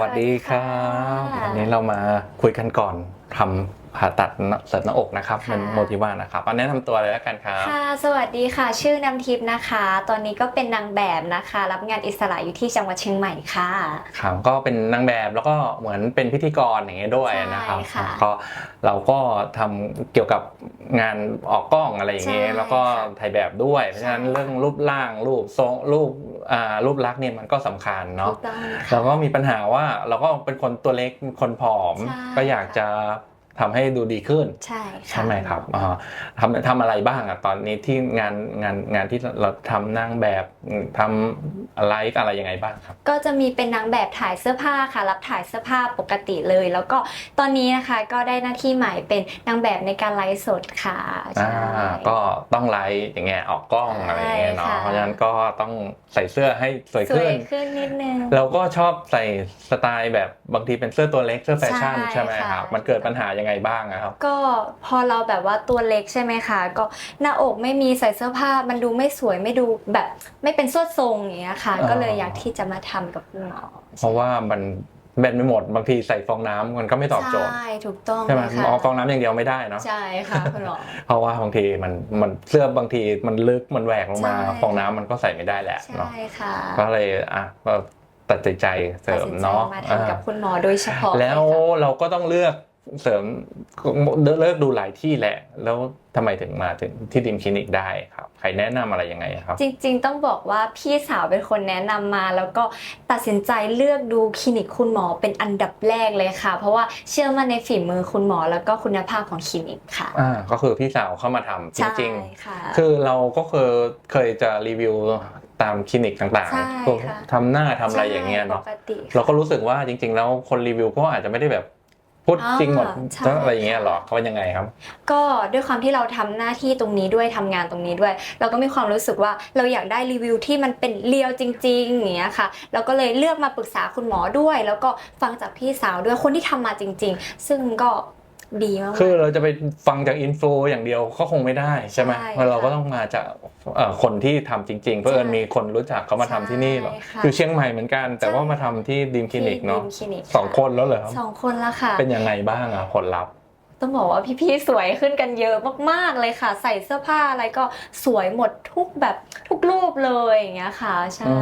สวัสดีครับสวัสดีค่ะวันนี้เรามาคุยกันก่อน ทำผ่าตัดเสริมหน้าอกนะครับค่ะเป็นโมทิว่านะครับเอาแนะนำตัวเลยแล้วกันครับค่ะ สวัสดีค่ะ ชื่อน้ำทิพย์นะคะ ตอนนี้ก็เป็นนางแบบนะคะ รับงานอิสระอยู่ที่จังหวัดเชียงใหม่ค่ะครับก็เป็นนางแบบแล้วก็เหมือนเป็นพิธีกรอย่างเงี้ยด้วยนะครับใช่ค่ะก็เราก็ทำเกี่ยวกับงานออกกล้องอะไรอย่างเงี้ยใช่แล้วก็ค่ะถ่ายแบบด้วย เพราะฉะนั้นใช่ค่ะเรื่องรูปร่างรูปทรงรูปอ่ารูปลักษณ์เนี่ยมันก็สำคัญถูเนาะกต้องค่ะเราก็มีปัญหาว่าเราก็เป็นคนตัวเล็กคนผอมใช่ก็อยากจะ ทำให้ดูดีขึ้น ใช่ค่ะใช่ไหมครับอ่าทำทำอะไรบ้างอะตอนนี้ที่งานงานงานที่เราทำนางแบบทำอะไรอะไรยังไงบ้างครับ ก็จะมีเป็นนางแบบถ่ายเสื้อผ้าค่ะ รับถ่ายเสื้อผ้าปกติเลย แล้วก็ตอนนี้นะคะก็ได้หน้าที่ใหม่เป็นนางแบบในการไลฟ์สดค่ะอ่าใช่ก็ต้องไลฟ์อย่างเงี้ยออกกล้องใช่อะไรอย่างเงี้ยเนาะค่ะเพราะฉะนั้นก็ต้องใส่เสื้อให้สวยสวขึ้ยนขึ้นนิดนึงเราก็ชอบใส่สไตล์แบบบางทีเป็นเสื้อตัวเล็กเสื้อแฟชั่นใช่ใช่ไหมครับค่ะมันเกิดปัญหายังไงบ้างอะครับ ก็พอเราแบบว่าตัวเล็กใช่ไหมคะ ก็หน้าอกไม่มีใส่เสื้อผ้ามันดูไม่สวยไม่ดูแบบไม่เป็นสวดทรงอย่างเงี้ยค่ะอ๋อก็เลยอยากที่จะมาทำกับคุณหมอเพราะว่ามันแบนไปหมดบางทีใส่ฟองน้ำมันก็ไม่ตอบโจทย์ใช่ถูกต้องใช่ไหมค่ะอ๋อฟองน้ำอย่างเดียวไม่ได้เนาะใช่ค่ะคุณหมอเพราะว่าบางทีมันมันเสื้อบางทีมันลึกมันแหวกลงมาใช่ฟองน้ำมันก็ใส่ไม่ได้แหละเนาะใช่ค่ะก็เลยอะก็ตัดสินใจเสริตัดมสินใจเนาะมาทำกับคุณหมอโดยเฉพาะแล้วเยค่ะเราก็ต้องเลือก เสริมเลิกดูหลายที่แหละ แล้วทำไมถึงมาถึงที่ดิมคลินิกได้ครับ ใครแนะนำอะไรยังไงครับ จริง ๆ ต้องบอกว่าพี่สาวเป็นคนแนะนำมา แล้วก็ตัดสินใจเลือกดูคลินิกคุณหมอเป็นอันดับแรกเลยค่ะ เพราะว่าเชื่อมั่นในฝีมือคุณหมอแล้วก็คุณภาพของคลินิกค่ะอ่าก็คือพี่สาวเข้ามาทำจใช่ริงค่ะๆคือเราก็เคยเคยจะรีวิวตามคลินิกต่างใช่ๆพวกค่ะทำหน้าทำอะไรอย่างเงี้ยเนาะใช่ปกติค่ะเราก็รู้สึกว่าจริง ๆ แล้วคนรีวิวก็อาจจะไม่ได้แบบ พูดอ่าจริงหมดใช่อะไรอย่างเงี้ยหรอเขาว่ายังไงครับ ก็ด้วยความที่เราทำหน้าที่ตรงนี้ด้วยทำงานตรงนี้ด้วย เราก็มีความรู้สึกว่าเราอยากได้รีวิวที่มันเป็นเรียวจริง ๆ อย่างเงี้ยค่ะเราก็เลยเลือกมาปรึกษาคุณหมอด้วย แล้วก็ฟังจากพี่สาวด้วยคนที่ทำมาจริง ๆ ซึ่งก็ ดีมากๆคือเราจะไปฟังจากอินโฟอย่างเดียวก็คงไม่ได้ใช่ไหมใช่เพราะเราค่ะก็ต้องมาจากเอ่อคนที่ทำจริง ๆ เพื่อเอิญมีคนรู้จักเขามาทำที่นี่เหรอใช่ค่ะคือเชียงใหม่เหมือนกัน แต่ว่ามาทำที่ดีมคลินิกเนาะที่ Dream Clinic สองคนแล้วเหรอครับสองคนแล้วค่ะ เป็นยังไงบ้างอะผลลัพธ์ ต้องบอกว่าพี่ๆสวยขึ้นกันเยอะมากๆเลยค่ะ ใส่เสื้อผ้าอะไรก็สวยหมดทุกแบบทุกรูปเลยอย่างเงี้ยค่ะ ใช่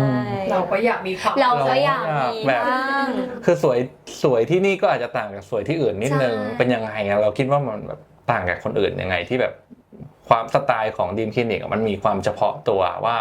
เราก็อยากมีความเราก็อยากมีแบบบ้างคือสวยสวยที่นี่ก็อาจจะต่างจากสวยที่อื่นนิดนึงใช่เป็นยังไงอะเราคิดว่ามันแบบต่างจากคนอื่นยังไงที่แบบความสไตล์ของดีมคลินิกอะมันมีความเฉพาะตัวว่า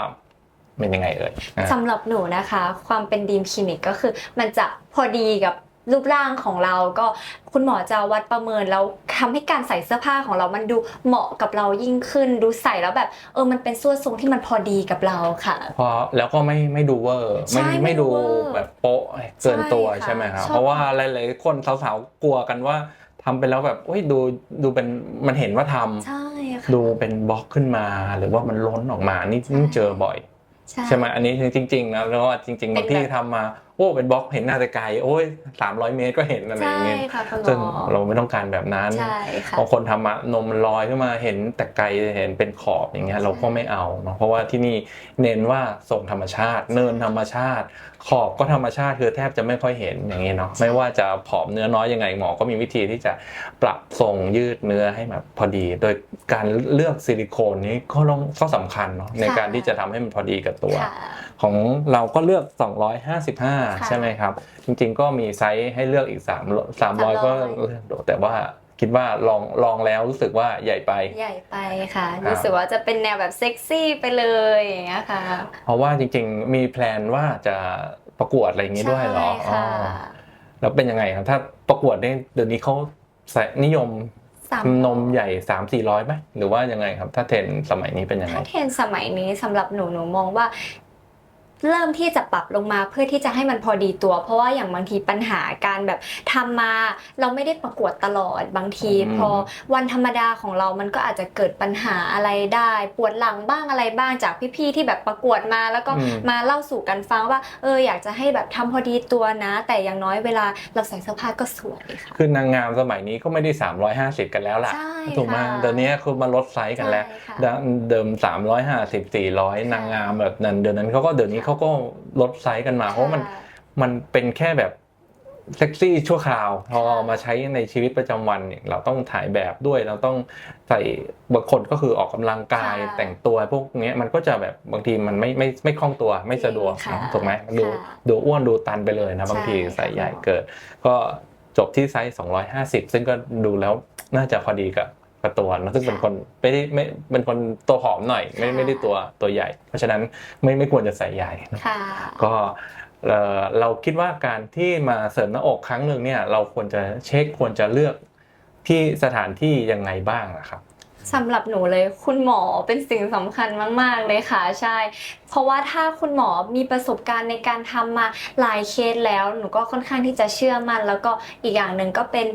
เป็นยังไงเอ่ยอะสำหรับหนูนะคะ ความเป็นดีมคลินิกก็คือ มันจะพอดีกับ รูปร่างของเราก็คุณหมอจะวัดประเมินแล้วทำให้การใส่เสื้อผ้าของเรามันดูเหมาะกับเรายิ่งขึ้น ดูใส่แล้วแบบเออมันเป็นส่วนทรงที่มันพอดีกับเราค่ะพอแล้วก็ไม่ไม่ดูเวอร์ใช่ไม่ไม่ไม่ดูดูเวอร์แบบโป๊ะเกินตัวใช่ค่ะใช่ไหมครับชอบเพราะว่าหลายๆคนสาวๆกลัวกันว่าทำไปแล้วแบบโอ้ยดูดูเป็นมันเห็นว่าทำใช่ค่ะดูเป็นบล็อกขึ้นมา หรือว่ามันล้นออกมานี่ใช่นี่เจอบ่อย ใช่ไหมอันนี้จริงๆนะแล้วว่าจริงๆเป็บานงแบบที่ทำมา โอ้เป็นบล็อกเห็นหน้าแต่ไกลโอ้ยสามร้อยเมตรก็เห็นอะไรอใช่ย่างเงี้ยค่ะคุณหมซึ่งอเราไม่ต้องการแบบนั้นใช่ค่ะบางคนทำมานมมันลอยขึ้นมาเห็นแต่ไกลเห็นเป็นขอบอย่างเงี้ยเราก็ไม่เอาเนาะเพราะว่าที่นี่เน้นว่าทรงธรรมชาติ เนินธรรมชาติ ขอบก็ธรรมชาติคือแทบจะไม่ค่อยเห็นอย่างเงี้ยเนาะไม่ว่าจะผอมเนื้อน้อยยังไงหมอก็มีวิธีที่จะปรับทรงยืดเนื้อให้แบบพอดี โดยการเลือกซิลิโคนนี้ก็ต้องก็สำคัญเนาะในการที่จะทำให้มันพอดีกับตัวค่ะของเราก็เลือกค่ะ255ใช่ไหมครับ จริงๆก็มีไซส์ให้เลือกอีก3 300ก็เลือกดูแต่ว่าคิดว่าลองลองแล้วรู้สึกว่าใหญ่ไป ใหญ่ไปค่ะครับรู้สึกว่าจะเป็นแนวแบบเซ็กซี่ไปเลยอย่างเงี้ยค่ะ เพราะว่าจริงๆมีแพลนว่าจะประกวดอะไรอย่างนี้ด้วยเหรอใช่ค่ะอ๋อแล้วเป็นยังไงครับ ถ้าประกวดเนี่ยเดี๋ยวนี้เขาใส่นิยมสามนมใหญ่3 4 0 0ไหมหรือว่ายังไงครับ ถ้าเทรนด์สมัยนี้เป็นยังไงถ้าเทรนด์สมัยนี้สำหรับหนูหนูมองว่า เริ่มที่จะปรับลงมาเพื่อที่จะให้มันพอดีตัว เพราะว่าอย่างบางทีปัญหาการแบบทำมาเราไม่ได้ประกวดตลอดบางทีอืมพอวันธรรมดาของเรามันก็อาจจะเกิดปัญหาอะไรได้ ปวดหลังบ้างอะไรบ้างจากพี่ๆที่แบบประกวดมา แล้วก็อืมมาเล่าสู่กันฟังว่าเอออยากจะให้แบบทำพอดีตัวนะ แต่อย่างน้อยเวลาเราใส่เสื้อผ้าก็สวยค่ะคือนางงามสมัยนี้ก็ไม่ได้ 350 กันแล้วล่ะใช่ถูกไหมค่ะเดี๋ยวนี้คือมาลดไซส์กันแล้วใช่ค่ะดังเดิม350 400 นางงามแบบนั้นเดี๋ยวนั้นเขาก็เดี๋ยวนี้เขาก็ลดไซส์กันมา เพราะว่ามันค่ะมันเป็นแค่แบบเซ็กซี่ชั่วคราวพอค่ะมาใช้ในชีวิตประจำวันเนี่ยเราต้องถ่ายแบบด้วยเราต้องใส่บางคนก็คือออกกำลังกายค่ะแต่งตัวพวกเนี้ยมันก็จะแบบบางทีมันไม่ไม่ไม่คล่องตัวไม่สะดวกค่ะเนอะถูกไหมดูค่ะดูอ้วนดูตันไปเลยนะบางทีใช่ค่ะใส่ใหญ่เกิด ก็จบที่ไซส์250 ซึ่งก็ดูแล้วน่าจะพอดีกับ กับตัวนะซึ่งเป็นคนไม่ได้ไม่เป็นคนตัวผอมหน่อย ไม่ไม่ได้ตัวตัวใหญ่ เพราะฉะนั้นไม่ไม่ควรจะใส่ใหญ่นะค่ะก็เอ่อเราคิดว่าการที่มาเสริมหน้าอกครั้งหนึ่งเนี่ยเราควรจะเช็คควรจะเลือกที่สถานที่ยังไงบ้างอะครับสำหรับหนูเลยคุณหมอเป็นสิ่งสำคัญมาก ๆ เลยค่ะใช่ เพราะว่าถ้าคุณหมอมีประสบการณ์ในการทำมาหลายเคสแล้ว หนูก็ค่อนข้างที่จะเชื่อมั่นแล้วก็อีกอย่างหนึ่งก็เป็น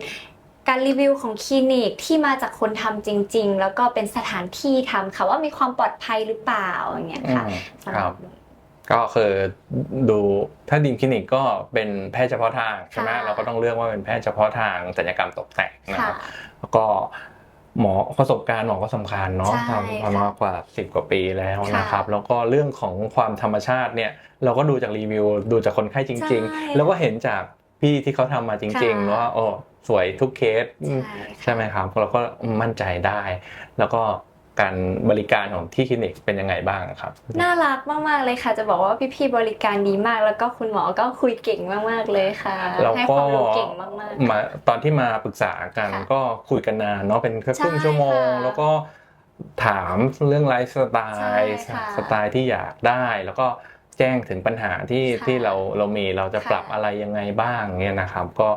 การรีวิวของคลินิกที่มาจากคนทำจริง ๆ แล้วก็เป็นสถานที่ทำค่ะว่ามีความปลอดภัยหรือเปล่าอย่างเงี้ยค่ะอืมสำหรับหนูก็คือดูถ้าดีมคลินิกก็เป็นแพทย์เฉพาะทางใช่ไหมค่ะเราก็ต้องเลือกว่าเป็นแพทย์เฉพาะทางศัลยกรรมตกแต่งนะคค่ะรับแล้วก็หมอประสบการณ์หมอก็สำคัญเนาะใช่ทำค่ะมามากกว่า 10 กว่าปีแล้วค่ะนะครับ แล้วก็เรื่องของความธรรมชาติเนี่ย เราก็ดูจากรีวิว ดูจากคนไข้จริงใช่ๆแล้วก็เห็นจากพี่ที่เขาทำมาจริงๆค่ะว่าโอ้ สวยทุกเคสใช่ใช่ไหมครับเราก็มั่นใจได้ แล้วก็การบริการของที่คลินิกเป็นยังไงบ้างครับ น่ารักมากๆเลยค่ะ จะบอกว่าพี่ๆบริการดีมาก แล้วก็คุณหมอก็คุยเก่งมากๆเลยค่ะแล้วให้ก็ความรู้เก่งมากมาตอนที่มาปรึกษากันค่ะก็คุยกันนานเนาะเป็นแค่ครึ่งใช่ชั่วโมงค่ะแล้วก็ถามเรื่องไลฟ์สไตล์ใช่ค่ะสไตล์ที่อยากได้แล้วก็แจ้งถึงปัญหาที่ค่ะที่เราเรามีเราจะค่ะปรับอะไรยังไงบ้างเนี่ยนะครับ ก็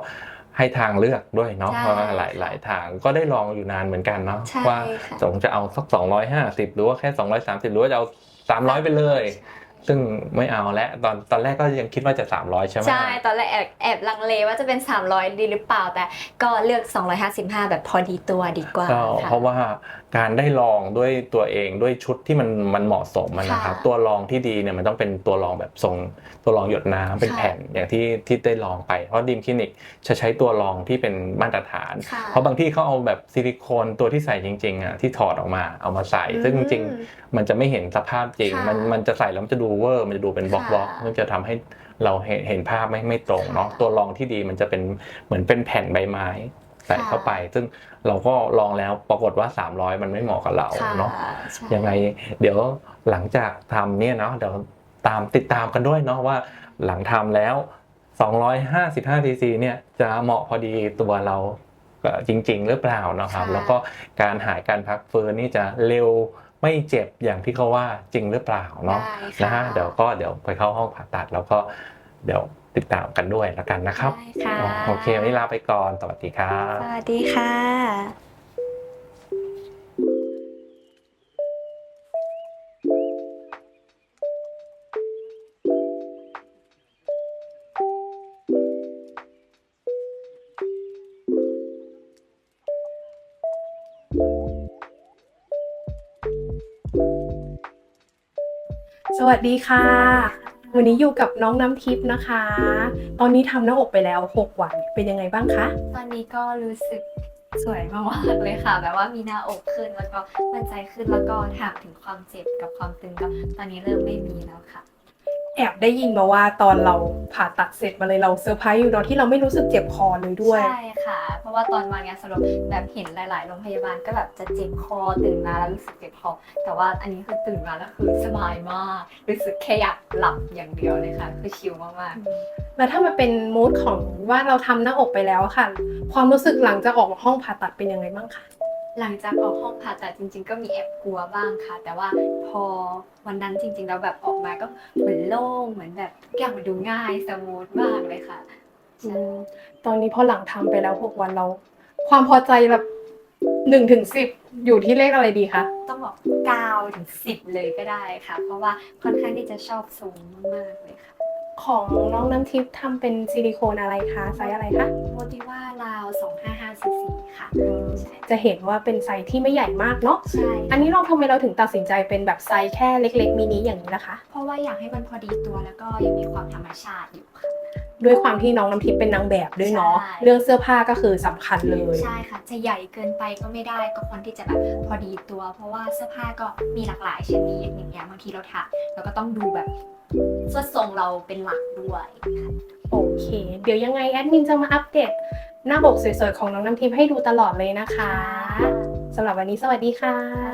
ให้ทางเลือกด้วยเนาะใช่เพราะว่าหลายหลายทางก็ได้ลองอยู่นานเหมือนกันเนาะใช่ว่าค่ะสงจะเอาสัก250 หรือว่าแค่ 230 หรือว่าจะเอา 300 ไปเลย ซึ่งไม่เอาและตอนตอนแรกก็ยังคิดว่าจะ 300 ใช่ไหมใช่ ตอนแรกแอบแอบลังเลว่าจะเป็น 300 ดีหรือเปล่า แต่ก็เลือก 255 แบบพอดีตัวดีกว่าก็ค่ะเพราะว่าการได้ลองด้วยตัวเองด้วยชุดที่มันมันเหมาะสมอะนะครับค่ะตัวลองที่ดีเนี่ยมันต้องเป็นตัวลองแบบทรงตัวลองหยดน้ำเป็นค่ะแผ่นอย่างที่ที่ได้ลองไป เพราะดีมคลินิกจะใช้ตัวลองที่เป็นมาตรฐานค่ะเพราะบางที่เขาเอาแบบซิลิโคนตัวที่ใส่จริงๆอะที่ถอดออกมาเอามาใส่ ซึ่งจริงอืมๆมันจะไม่เห็นสภาพจริงค่ะมันมันจะใส่แล้วมันจะดูเวอร์มันจะดูเป็นบล็อกบล็อกค่ะมันจะทำให้เราเห็นเห็นภาพไม่ไม่ตรงเนาะค่ะตัวรองที่ดีมันจะเป็นเหมือนเป็นแผ่นใบไม้ใส่ค่ะเข้าไป ซึ่งเราก็ลองแล้วปรากฏว่า 300 มันไม่เหมาะกับเราค่ะเนาะใช่ยังไงเดี๋ยวหลังจากทำเนี่ยเนาะเดี๋ยวตามติดตามกันด้วยเนาะว่าหลังทำแล้ว 255 cc เนี่ยจะเหมาะพอดีตัวเราเอ่อจริง ๆ หรือเปล่านะครับค่ะแล้วก็การหายการพักฟื้นนี่จะเร็ว ไม่เจ็บอย่างที่เขาว่าจริงหรือเปล่าเนาะได้นะฮะเดี๋ยวก็เดี๋ยวไปเข้าห้องผ่าตัดแล้วก็เดี๋ยวติดตามกันด้วยแล้วกันนะครับได้ค่ะโอเควันนี้ลาไปก่อน สวัสดีครับ สวัสดีค่ะ วัสดีค่ะ วันนี้อยู่กับน้องน้ำทิพย์นะคะ ตอนนี้ทำหน้าอกไปแล้ว 6 วันเป็นยังไงบ้างคะ ตอนนี้ก็รู้สึกสวยมากๆเลยค่ะแบบว่ามีหน้าอกขึ้นแล้วก็มั่นใจขึ้นแล้วก็ถามถึงความเจ็บกับความตึงก็ตอนนี้เริ่มไม่มีแล้วค่ะ แอบได้ยินมาว่าตอนเราผ่าตัดเสร็จมาเลยเราเซอร์ไพรส์อยู่เนาะที่เราไม่รู้สึกเจ็บคอเลยด้วย ใช่ค่ะ เพราะว่าตอนมางานสรุปแบบเห็นหลาย ๆ โรงพยาบาลก็แบบจะเจ็บคอตื่นมาแล้วรู้สึกเจ็บคอ แต่ว่าอันนี้คือตื่นมาแล้วคือสบายมากรู้สึกแค่อยากหลับอย่างเดียวเลยค่ะคือชิลมากแล้วถ้ามันเป็นมูดของว่าเราทำหน้าอกไปแล้วอะค่ะ ความรู้สึกหลังจากออกมาห้องผ่าตัดเป็นยังไงบ้างคะๆ หลังจากออกห้องผ่าตัดจริง ๆ ก็มีแอบกลัวบ้างค่ะ แต่ว่าพอวันนั้นจริง ๆ แล้วแบบออกมาก็เหมือนโล่งเหมือนแบบทุกอย่างมันดูง่ายสมูทมากเลยค่ะใช่ตอนนี้พอหลังทำไปแล้ว6วันเรา ความพอใจแบบหนึ่งถึงสิบอยู่ที่เลขอะไรดีคะต้องบอก9ถึง10 เลยก็ได้ค่ะ เพราะว่าค่อนข้างที่จะชอบทรงมากๆเลยค่ะของน้องน้ำทิพย์ทำเป็นซิลิโคนอะไรคะไซส์อะไรคะ โมติว่าลาว 255ซีซี ค่ะใช่จะเห็นว่าเป็นไซส์ที่ไม่ใหญ่มากเนาะ ใช่ อันนี้เราทำไมเราถึงตัดสินใจเป็นแบบไซส์แค่เล็ก ๆ มินิอย่างนี้นะคะ เพราะว่าอยากให้มันพอดีตัวแล้วก็ยังมีความธรรมชาติอยู่ค่ะ ด้วยความที่น้องน้ำทิพย์เป็นนางแบบด้วยเนาะ ใช่ เรื่องเสื้อผ้าก็คือสำคัญเลย ใช่ค่ะ จะใหญ่เกินไปก็ไม่ได้ก็ควรที่จะแบบพอดีตัว เพราะว่าเสื้อผ้าก็มีหลากหลายชนิดอย่างเงี้ยบางทีเราถักเราก็ต้องดูแบบส่วนทรงเราเป็นหลักด้วยค่ะ โอเค เดี๋ยวยังไงแอดมินจะมาอัปเดต หน้าบกสวยๆของน้องน้ำทิพย์ให้ดูตลอดเลยนะคะสำหรับวันนี้สวัสดีค่ะ